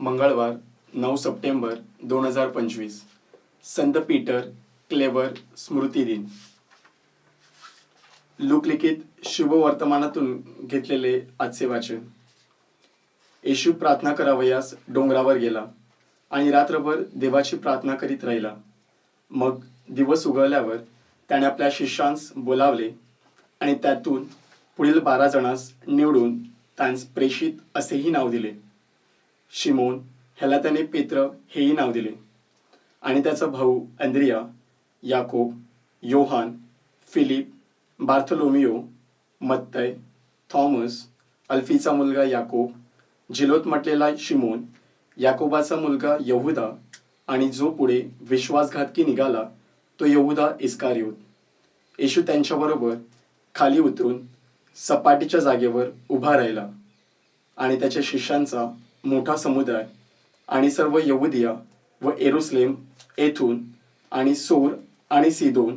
मंगळवार नऊ सप्टेंबर दोन हजार पंचवीस. संत पीटर क्लेवर स्मृती दिन. लोकलिखित शुभवर्तमानातून घेतलेले आजचे वाचन. येशू प्रार्थना करावयास डोंगरावर गेला आणि रात्रभर देवाची प्रार्थना करीत राहिला. मग दिवस उगवल्यावर त्याने आपल्या शिष्यांस बोलावले आणि त्यातून पुढील बारा जणांस निवडून त्यांस प्रेषित असेही नाव दिले. शिमोन ह्याला त्याने पेत्र हेही नाव दिले. आणि त्याचा भाऊ अंद्रिया याकोब योहान फिलिप बार्थलोमियो मत्तय थॉमस अल्फीचा मुलगा याकोब जिलोत म्हटलेला शिमोन याकोबाचा मुलगा यहुदा आणि जो पुढे विश्वासघातकी निघाला तो यहुदा इस्कारियोत. येशू त्यांच्याबरोबर खाली उतरून सपाटीच्या जागेवर उभा राहिला आणि त्याच्या शिष्यांचा मोठा समुदाय आणि सर्व यहुदिया व एरुस्लेम येथून आणि सोर आणि सिदोन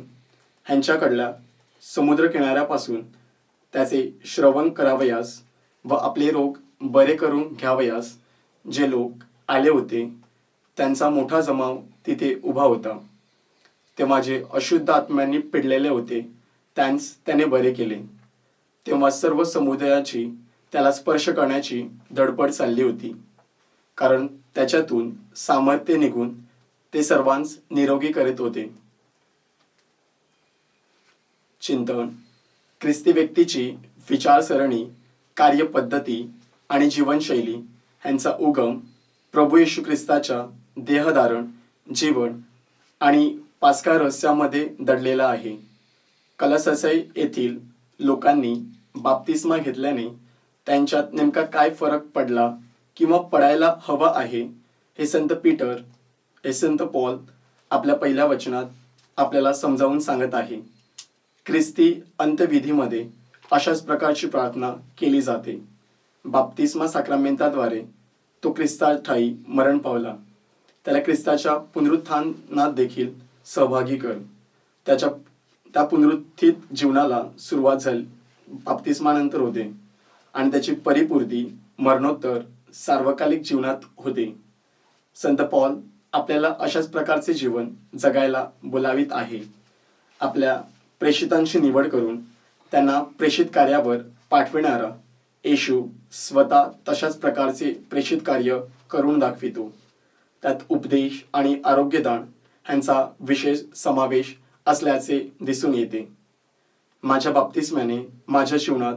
ह्यांच्याकडल्या समुद्रकिनाऱ्यापासून त्याचे श्रवण करावयास व आपले रोग बरे करून घ्यावयास जे लोक आले होते त्यांचा मोठा जमाव तिथे उभा होता. ते माझे अशुद्ध आत्म्यांनी पिडलेले होते त्यांस त्याने बरे केले. तेव्हा सर्व समुदायाची त्याला स्पर्श करण्याची धडपड चालली होती. कारण त्याच्यातून सामर्थ्य निघून ते सर्वांस निरोगी करीत होते. चिंतन. ख्रिस्ती व्यक्तीची विचारसरणी कार्यपद्धती आणि जीवनशैली ह्यांचा उगम प्रभू येशू ख्रिस्ताच्या देहधारण जीवन आणि पास्का रहस्यामध्ये दडलेला आहे. कलससई येथील लोकांनी बाप्तिस्मा घेतल्याने त्यांच्यात नेमका काय फरक पडला किंवा पडायला हवा आहे हे संत पीटर हे संत पॉल आपल्या पहिल्या वचनात आपल्याला समजावून सांगत आहे. ख्रिस्ती अंत्यविधीमध्ये अशाच प्रकारची प्रार्थना केली जाते. बाप्तिस्मा साक्रामेंताद्वारे तो ख्रिस्ता ठाई मरण पावला. त्याला ख्रिस्ताच्या पुनरुत्थानात देखील सहभागी कर. त्याच्या त्या पुनरुत्थित जीवनाला सुरुवात झाली. बाप्तिस्मानंतर होते. आणि त्याची परिपूर्ती मरणोत्तर सार्वकालिक जीवनात होते. संत पॉल आपल्याला अशाच प्रकारचे जीवन जगायला बोलावित आहे. आपल्या प्रेषितांची निवड करून त्यांना प्रेषित कार्यावर पाठविणारा येशू स्वतः तशाच प्रकारचे प्रेषित कार्य करून दाखवितो. त्यात उपदेश आणि आरोग्यदान ह्यांचा विशेष समावेश असल्याचे दिसून येते. माझ्या बाप्तिस्म्याने माझ्या जीवनात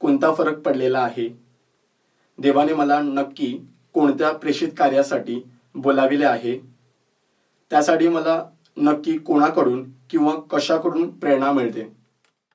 कोणता फरक पडलेला आहे? देवाने मला नक्की कोणत्या प्रेषित कार्यासाठी बोलाविले आहे? त्यासाठी मला नक्की कोणाकडून किंवा कशाकडून प्रेरणा मिळते?